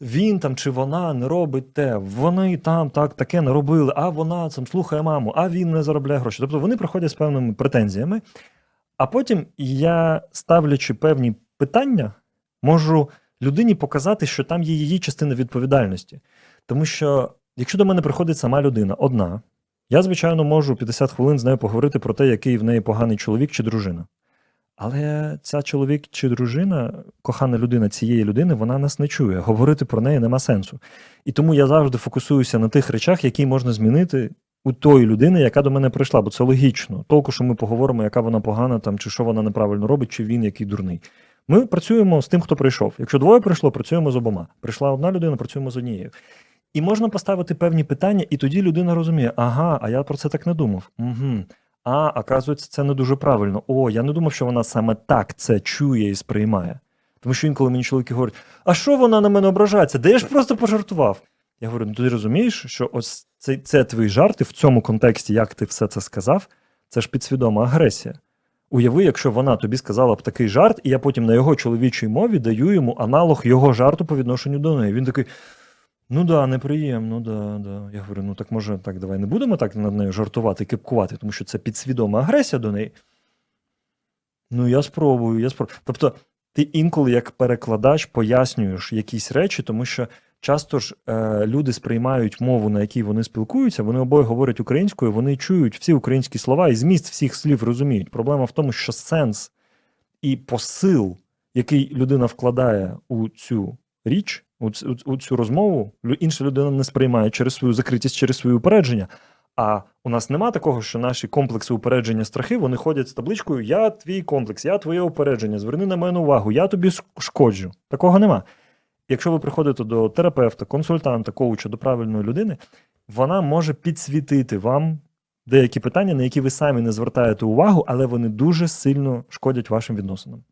він там чи вона не робить те, вони там так таке не робили, а вона там слухає маму, а він не заробляє гроші. Тобто вони приходять з певними претензіями, а потім я, ставлячи певні питання, можу людині показати, що там є її частина відповідальності. Тому що, якщо до мене приходить сама людина одна, я, звичайно, можу 50 хвилин з нею поговорити про те, який в неї поганий чоловік чи дружина. Але ця чоловік чи дружина, кохана людина цієї людини, вона нас не чує. Говорити про неї нема сенсу. І тому я завжди фокусуюся на тих речах, які можна змінити у тої людини, яка до мене прийшла, бо це логічно. Толку, що ми поговоримо, яка вона погана, там, чи що вона неправильно робить, чи він який дурний. Ми працюємо з тим, хто прийшов. Якщо двоє прийшло, працюємо з обома. Прийшла одна людина, працюємо з однією. І можна поставити певні питання, і тоді людина розуміє: ага, а я про це так не думав. Угу. А, оказується, це не дуже правильно. О, я не думав, що вона саме так це чує і сприймає. Тому що інколи мені чоловіки говорять, а що вона на мене ображається? Де я ж просто пожартував. Я говорю: ну ти розумієш, що ось це, це твої жарти в цьому контексті, як ти все це сказав, це ж підсвідома агресія. Уяви, якщо вона тобі сказала б такий жарт, і я потім на його чоловічій мові даю йому аналог його жарту по відношенню до неї. Він такий. Ну да, неприємно, да, да. Я говорю, ну так може, так давай не будемо так над нею жартувати, кипкувати, тому що це підсвідома агресія до неї. Ну, я спробую, я спробую. Тобто, ти інколи як перекладач пояснюєш якісь речі, тому що часто ж е, люди сприймають мову, на якій вони спілкуються, вони обоє говорять українською, вони чують всі українські слова і зміст всіх слів розуміють. Проблема в тому, що сенс і посил, який людина вкладає у цю річ, у, цю розмову, інша людина не сприймає через свою закритість, через свої упередження. А у нас нема такого, що наші комплекси упередження страхи вони ходять з табличкою Я твій комплекс, я твоє упередження, зверни на мене увагу, я тобі шкоджу. Такого нема. Якщо ви приходите до терапевта, консультанта, коуча, до правильної людини, вона може підсвітити вам деякі питання, на які ви самі не звертаєте увагу, але вони дуже сильно шкодять вашим відносинам.